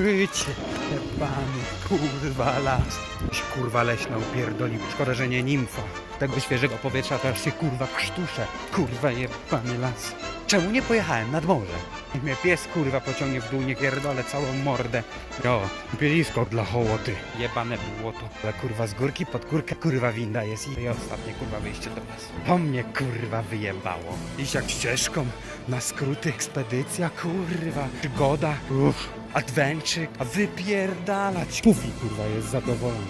Mycie, jebany, kurwa las. Się kurwa leśna upierdolił. Szkoda, że nie nimfa. Tego świeżego powietrza to się kurwa krztuszę. Kurwa jebany las. Czemu nie pojechałem nad morze? Niech mnie pies kurwa pociągnie w dół, nie pierdolę całą mordę. Jo, pielisko dla hołoty. Jebane było to. Ale kurwa z górki pod górkę kurwa winda jest i, ostatnie kurwa wyjście do lasu. To mnie kurwa wyjebało. Iść jak ścieżką na skróty, ekspedycja kurwa, przygoda, uff, adventure, a wypierdalać. Pufi kurwa jest zadowolony.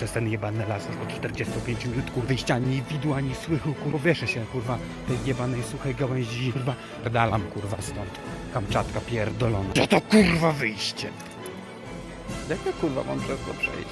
Przez ten jebany las już od 45 minut kurwa wyjścia ani widu, ani słychu kurwa. Wieszę się kurwa tej jebanej suchej gałęzi kurwa. Dalam kurwa stąd. Kamczatka pierdolona. To to kurwa wyjście. Jak ja kurwa mam przez to przejść?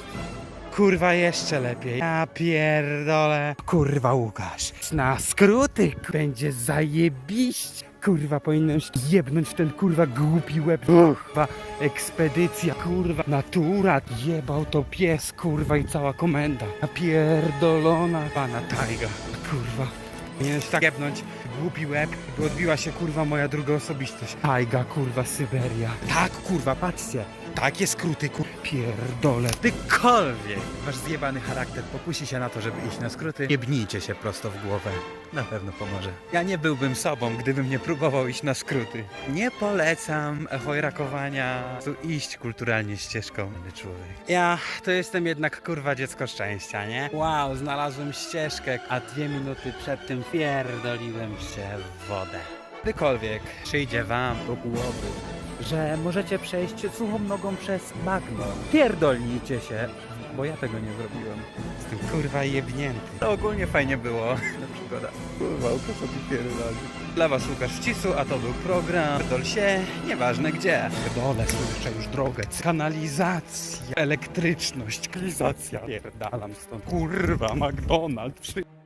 Kurwa jeszcze lepiej. Ja pierdolę. Kurwa Łukasz. Na skróty będzie zajebiście. Kurwa powinienem się jebnąć w ten kurwa głupi łeb. Kurwa ekspedycja. Kurwa natura. Jebał to pies kurwa i cała komenda. Napierdolona pana tajga. Kurwa. Powinienem się tak jebnąć głupi łeb, by odbiła się kurwa moja druga osobistość. Tajga, kurwa, Syberia. Tak, kurwa, patrzcie. Takie skróty, kur... Pierdolę. Tykolwiek wasz zjebany charakter pokusi się na to, żeby iść na skróty, jebnijcie się prosto w głowę. Na pewno pomoże. Ja nie byłbym sobą, gdybym nie próbował iść na skróty. Nie polecam chojrakowania, tu iść kulturalnie ścieżką. Inny człowiek. Ja to jestem jednak kurwa dziecko szczęścia, nie? Wow, znalazłem ścieżkę, a dwie minuty przed tym pierdoliłem się w wodę. Gdykolwiek przyjdzie wam do głowy, że możecie przejść suchą nogą przez bagno, pierdolnijcie się, bo ja tego nie zrobiłem. Jestem kurwa jebnięty. To ogólnie fajnie było. Na przygoda. Kurwa, Łukasz sobie pierdoli. Dla was Łukasz Wcisu, a to był program Pierdol się, nieważne gdzie. Pierdolę, słyszę już drogę. Kanalizacja, elektryczność, kanalizacja. Pierdalam stąd. Kurwa, McDonald's. Przy...